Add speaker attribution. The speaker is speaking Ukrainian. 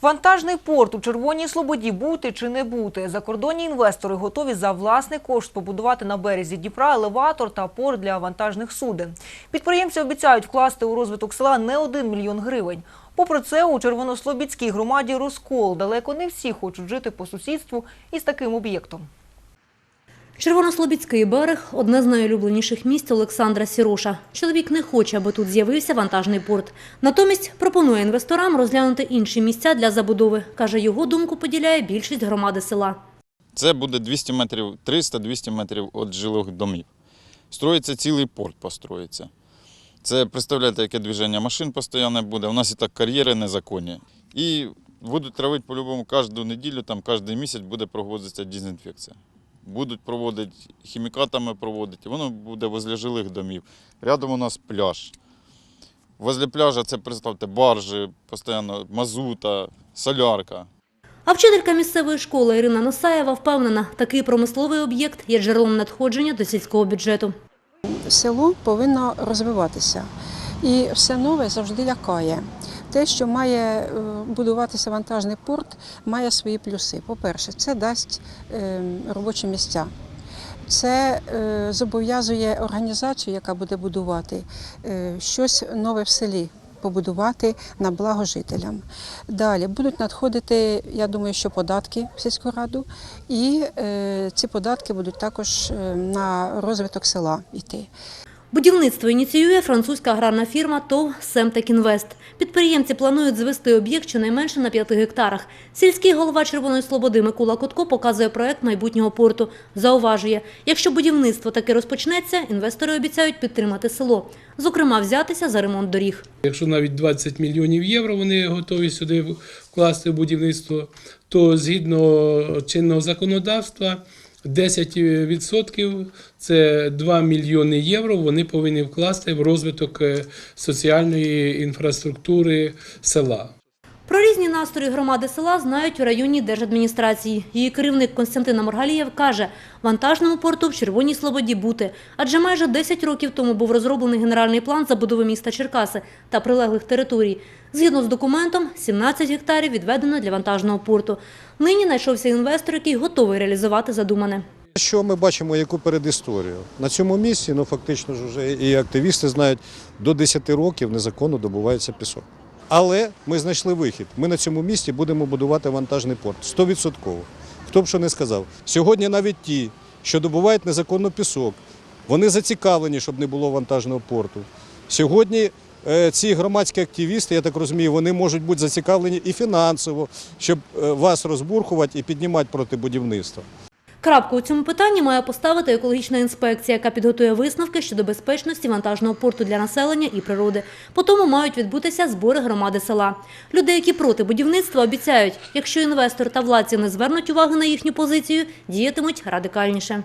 Speaker 1: Вантажний порт у Червоній Слободі бути чи не бути. Закордонні інвестори готові за власний кошт побудувати на березі Дніпра елеватор та порт для вантажних суден. Підприємці обіцяють вкласти у розвиток села не один мільйон гривень. Попри це, у Червонослобідській громаді розкол. Далеко не всі хочуть жити по сусідству із таким об'єктом.
Speaker 2: Червонослобідський берег – одне з найулюбленіших місць Олександра Сіроша. Чоловік не хоче, аби тут з'явився вантажний порт. Натомість пропонує інвесторам розглянути інші місця для забудови. Каже, його думку поділяє більшість громади села.
Speaker 3: Це буде 200 метрів, 300-200 метрів від жилих домів. Строїться цілий порт, построїться. Це представляєте, яке движення машин постійно буде. У нас і так кар'єри незаконні. І будуть травити по-любому кожну неділю, там кожен місяць буде проводитися дезінфекція. Будуть проводити хімікатами проводити, воно буде возле жилих домів. Рядом у нас пляж. Возле пляжа це представте баржі, постійно мазута, солярка.
Speaker 2: А вчителька місцевої школи Ірина Носаєва впевнена, такий промисловий об'єкт є джерелом надходження до сільського бюджету.
Speaker 4: село повинно розвиватися. І все нове завжди лякає. Те, що має е, будуватися вантажний порт, має свої плюси. По-перше, це дасть е, робочі місця. Це е, зобов'язує організацію, яка буде будувати щось нове в селі. Побудувати на благо жителям. Далі будуть надходити, я думаю, що податки в сільську раду, і е, ці податки будуть також на розвиток села йти.
Speaker 2: Будівництво ініціює французька аграрна фірма ТОВ «Семтекінвест». Підприємці планують звести об'єкт щонайменше на 5 гектарах. Сільський голова Червоної Слободи Микола Котко показує проект майбутнього порту. Зауважує, якщо будівництво таки розпочнеться, інвестори обіцяють підтримати село. Зокрема, взятися за ремонт доріг.
Speaker 5: Якщо навіть 20 мільйонів євро вони готові сюди вкласти в будівництво, то згідно чинного законодавства 10% це 2 мільйони євро. Вони повинні вкласти в розвиток е, соціальної інфраструктури села.
Speaker 2: Про різні настрої громади села знають у районній держадміністрації. Її керівник Константина Моргалієв каже, вантажному порту в Червоній Слободі бути. Адже майже 10 років тому був розроблений генеральний план забудови міста Черкаси та прилеглих територій. Згідно з документом, 17 гектарів відведено для вантажного порту. Нині знайшовся інвестор, який готовий реалізувати задумане.
Speaker 6: Що ми бачимо, яку передісторію? На цьому місці, ну фактично ж вже і активісти знають, до 10 років незаконно добувається пісок. Але ми знайшли вихід. Ми на цьому місці будемо будувати вантажний порт 100%. Хто б що не сказав. Сьогодні навіть ті, що добувають незаконно пісок, вони зацікавлені, щоб не було вантажного порту. Сьогодні е, ці громадські активісти, я так розумію, вони можуть бути зацікавлені і фінансово, щоб е, вас розбурхувати і піднімати проти будівництва.
Speaker 2: Крапку у цьому питанні має поставити екологічна інспекція, яка підготує висновки щодо безпечності вантажного порту для населення і природи. По тому мають відбутися збори громади села. Люди, які проти будівництва, обіцяють, якщо інвестор та владці не звернуть уваги на їхню позицію, діятимуть радикальніше.